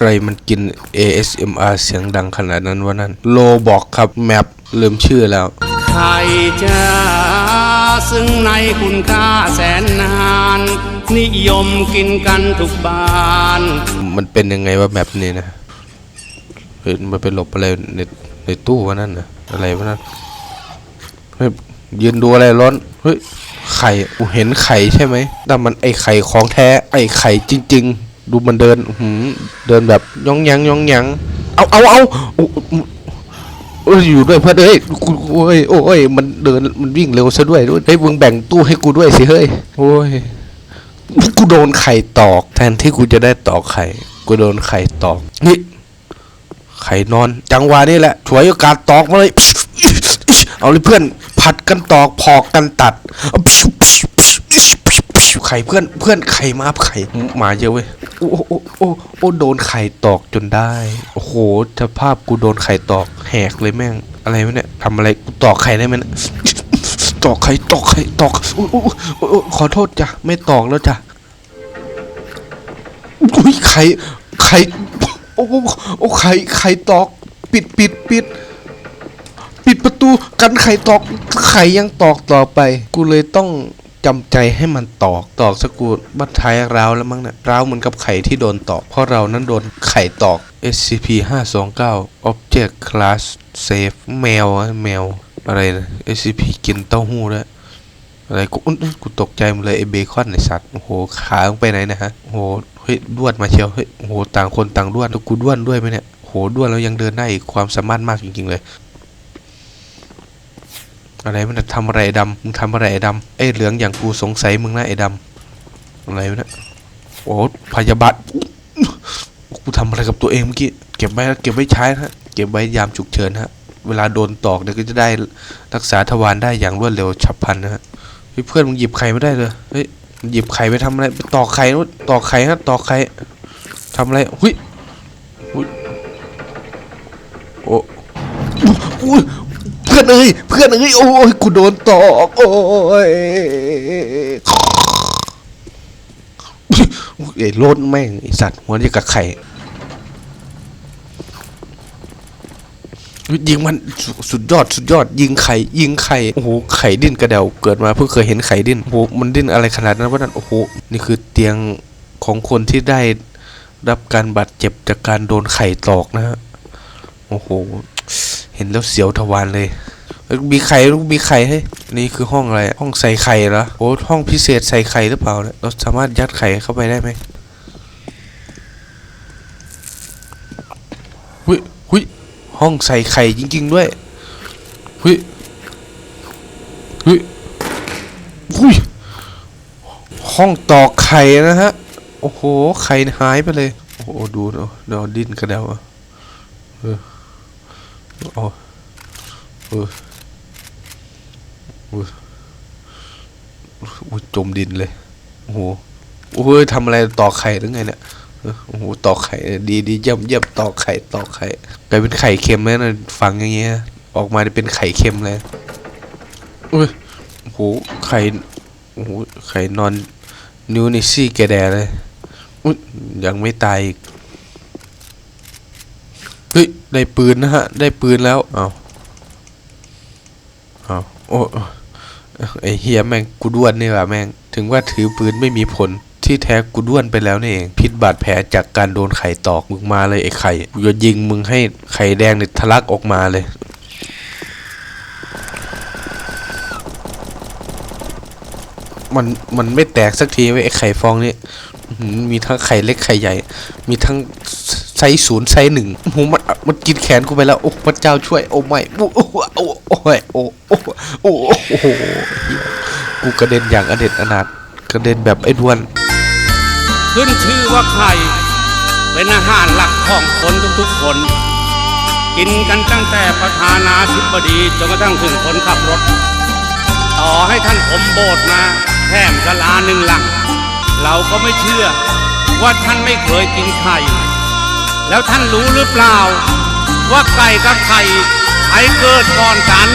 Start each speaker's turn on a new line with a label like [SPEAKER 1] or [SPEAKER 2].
[SPEAKER 1] ใครมันกิน ASMR เสียงดังขนาดนั้นวะนั่นโลบอกครับแมปลืมชื่อแล้ว
[SPEAKER 2] ไข่จ้าซึ่งในคุณค่าแสนนาน นิยมกินกันทุกบ้าน
[SPEAKER 1] มันเป็นยังไงว่าแบบนี้นะเฮ้ยมันไปหลบอะไรในในตู้วะนั่นนะอะไรวะนั่นเฮ้ยยืนดูอะไรร้อนเฮ้ยไข่กูเห็นไข่ใช่ไหมแต่มันไอไข่ของแท้ไอไข่จริง ๆ ดูมันเดินหือเดินแบบย่องยังย่องยังเอาเอาเอาโอ้โอ้ยอยู่ด้วยเพื่อนเอ้ยโอ้ยโอ้ยมันเดินมันวิ่งเร็วซะด้วยด้วยเฮ้ยมึงแบ่งตู้ให้กูด้วยสิเฮ้ยโอ้ยกูโดนไข่ตอก แทนที่กูจะได้ตอกไข่กูโดนไข่ตอกนี่ไข่นอน จังหวะนี้แหละฉวยโอกาสตอกมาเลยเอาเลยเพื่อนผัดกันตอกพอกกันตัด ไข่เพื่อนเพื่อนไข่มาไข่หมาเยอะเว้ยโอ้โอ้โอ้โอ้โดนไข่ตอกจนได้ โอ้โหสภาพกูโดนไข่ตอกแหกเลยแม่ง อะไรวะเนี่ยทำอะไรกูตอกไข่ได้ไหมตอกไข่ตอกไข่ตอกอุ๊ยอุ๊ยอุ๊ยอุ๊ยขอโทษจ้ะไม่ตอกแล้วจ้ะอุ้ยไข่ไข่โอ้โอ้โอ้ไข่ไข่ตอก ปิดปิดปิดปิดประตูกันไข่ตอกไข่ยังตอกต่อไป กูเลยต้อง จำใจให้มันตอกตอกสกกูบัดท้ายร้าวแล้วมั้งเนี่ยร้าวเหมือนกับไข่ที่โดนตอก เพราะเรานั้นโดนไข่ตอก SCP 529 Object Class Safe แมวอะแมว อะไรนะ SCP กินเต้าหู้ด้วยอะไรกูกูตกใจหมดเลยไอเบคอนไอสัตว์โอ้โหขามึงไปไหนนะฮะโอ้โหเฮ้ยด้วนมาเชียวเฮ้ยโอ้โหต่างคนต่างด้วนแล้วกูด้วนด้วยไหมเนี่ยโอ้โหด้วนแล้วยังเดินได้อีกความสามารถมากจริงๆเลย อะไรมันทำอะไรไอ้ดำมึงทำอะไรไอ้ดำไอ้เหลืองอย่างกูสงสัยมึงนะไอ้ดำอะไรวะโอ้พยาบาลกูทำอะไรกับตัวเองเมื่อกี้เก็บไว้เก็บไว้ใช้นะฮะเก็บไว้ยามฉุกเฉินฮะ เวลาโดนตอกเนี่ยก็จะได้รักษาทวารได้อย่างรวดเร็วฉับพลันนะฮะเพื่อนมึงหยิบไข่ไม่ได้เลยเฮ้ยหยิบไข่ไปทำอะไรไปตอกไข่นู้ตอกไข่ฮะตอกไข่ทำอะไรเฮ้ยหุ้ยโอ้เพื่อนเอ้ย พื่อนเอ้ยโอ้ยกูโดนตอกโอ้ยไอ้โลนแม่งไอสัตว์หัวนี่กับไข่ยิงมันสุดยอดสุดยอด ยิงไข่ยิงไข่โอ้โหไข่ดิ้นกระเดวเกิดมาเพิ่งเคยเห็นไข่ดิ้นโอ้โหมันดิ้นอะไรขนาดนั้นวะนั่นโอ้โหนี่คือเตียงของคนที่ได้รับการบาดเจ็บจากการโดนไข่ตอกนะฮะโอ้โห เห็นแล้วเสียวทวารเลย มีไข่ลูกมีไข่ให้นี่คือห้องอะไรห้องใส่ไข่เหรอโอ้ห้องพิเศษใส่ไข่หรือเปล่าเนี่ยเราสามารถยัดไข่เข้าไปได้ไหมหุยหุยห้องใส่ไข่จริง ๆ ด้วยหุยหุยหุยห้องตอกไข่นะฮะโอ้โหไข่หายไปเลยโอ้โหดูเนาะเดี๋ยวดิ้นกระเดวอะเออโอ้เออ อุ้ยอุ้ยจมดินเลยโอ้โหโอ้ยทำอะไรตอกไข่หรือไงเนี่ยโอ้โหตอกไข่ดีดีเยี่ยมเยี่ยมตอกไข่ตอกไข่กลายเป็นไข่เค็มแล้วนะฟังอย่างเงี้ย ออกมาเป็นไข่เค็มเลยอุ้ยโอ้โหไข่โอ้โหไข่นอนนิ้วนี่ซี่แกแดเลยอุ้ยยังไม่ตายอีกเฮ้ยได้ปืนนะฮะ ได้ปืนแล้วเอาเอาโอ้ ไอเฮียแม่งกูด้วนนี่แหละแม่ง ถึงว่าถือปืนไม่มีผล ที่แท้กูด้วนไปแล้วนี่เอง พิษบาดแผลจากการโดนไข่ตอกมึงมาเลยไอ้ไข่กูจะยิงมึงให้ไข่แดงเนี่ยทะลักออกมาเลยมันมันไม่แตกสักทีไว้ไอ้ไข่ฟองนี่มีทั้งไข่เล็กไข่ใหญ่ มีทั้ง ไซส์ศูนย์ไซส์หนึ่งโอ้โหมันมันกินแขนกูไปแล้วโอ้พระเจ้าช่วยโอ้ไม่โอ้โอ้โอ้โอ้ยโอ้โอ้โอ้โอ้โหกูกระเด็นอย่างอเด็ดอนาถกระเด็นแบบไอ้ด้วน
[SPEAKER 2] ขึ้นชื่อว่าไข่เป็นอาหารหลักของคนทุกๆคน กินกันตั้งแต่ประธานาธิบดีจนกระทั่งถึงคนขับรถ ต่อให้ท่านผมโบสถ์มาแถมกะลาหนึ่งหลัง เราก็ไม่เชื่อว่าท่านไม่เคยกินไข่ แล้วท่านรู้หรือเปล่า ว่าไก่กับไข่ใครเกิดก่อนกัน